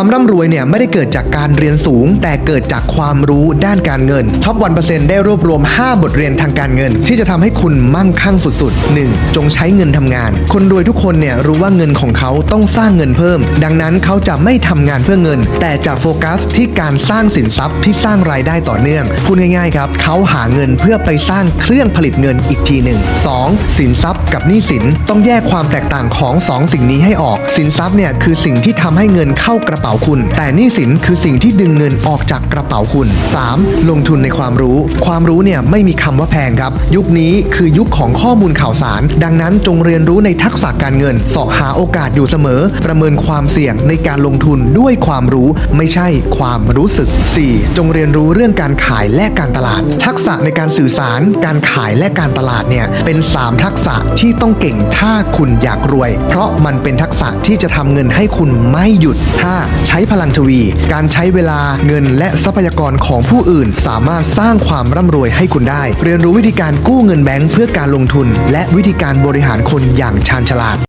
ความร่ำรวยเนี่ยไม่ได้เกิดจากการเรียนสูง แต่เกิดจากความรู้ด้านการเงินท็อปวันเปอร์เซ็นต์ได้รวบรวม 5 บทเรียนทางการเงิน ที่จะทำให้คุณมั่งคั่งสุดๆ 1. จงใช้เงินทำงาน คนรวยทุกคนเนี่ยรู้ว่าเงินของเขาต้องสร้างเงินเพิ่ม ดังนั้นเขาจะไม่ทำงานเพื่อเงิน แต่จะโฟกัสที่การสร้างสินทรัพย์ที่สร้างรายได้ต่อเนื่องพูดง่ายๆครับเขาหาเงินเพื่อไปสร้างเครื่องผลิตเงินอีกทีหนึ่ง 2. สินทรัพย์กับหนี้สินต้องแยกความแตกต่างของสองสิ่งนี้ให้ออก สินทรัพย์เนี่ยคือสิ่งที่ทำให้เงินเข้ากระเป๋าคุณ แต่หนี้สินคือสิ่งที่ดึงเงินออกจากกระเป๋าคุณ 3. ลงทุนในความรู้ ความรู้เนี่ยไม่มีคำว่าแพงครับ ยุคนี้คือยุคของข้อมูลข่าวสาร ดังนั้นจงเรียนรู้ในทักษะการเงินเสาะหาโอกาสอยู่เสมอ ประเมินความเสี่ยงในการลงทุนด้วยความรู้ไม่ใช่ความรู้สึก 4. จงเรียนรู้เรื่องการขายและการตลาด ทักษะในการสื่อสาร การขายและการตลาดเนี่ยเป็น 3 ทักษะที่ต้องเก่งถ้าคุณอยากรวย เพราะมันเป็นทักษะที่จะทำเงินให้คุณไม่หยุด 5. ใช้พลังทวี การใช้เวลาเงินและทรัพยากรของผู้อื่น สามารถสร้างความร่ำรวยให้คุณได้ เรียนรู้วิธีการกู้เงินแบงค์เพื่อการลงทุน และวิธีการบริหารคนอย่างชาญฉลาด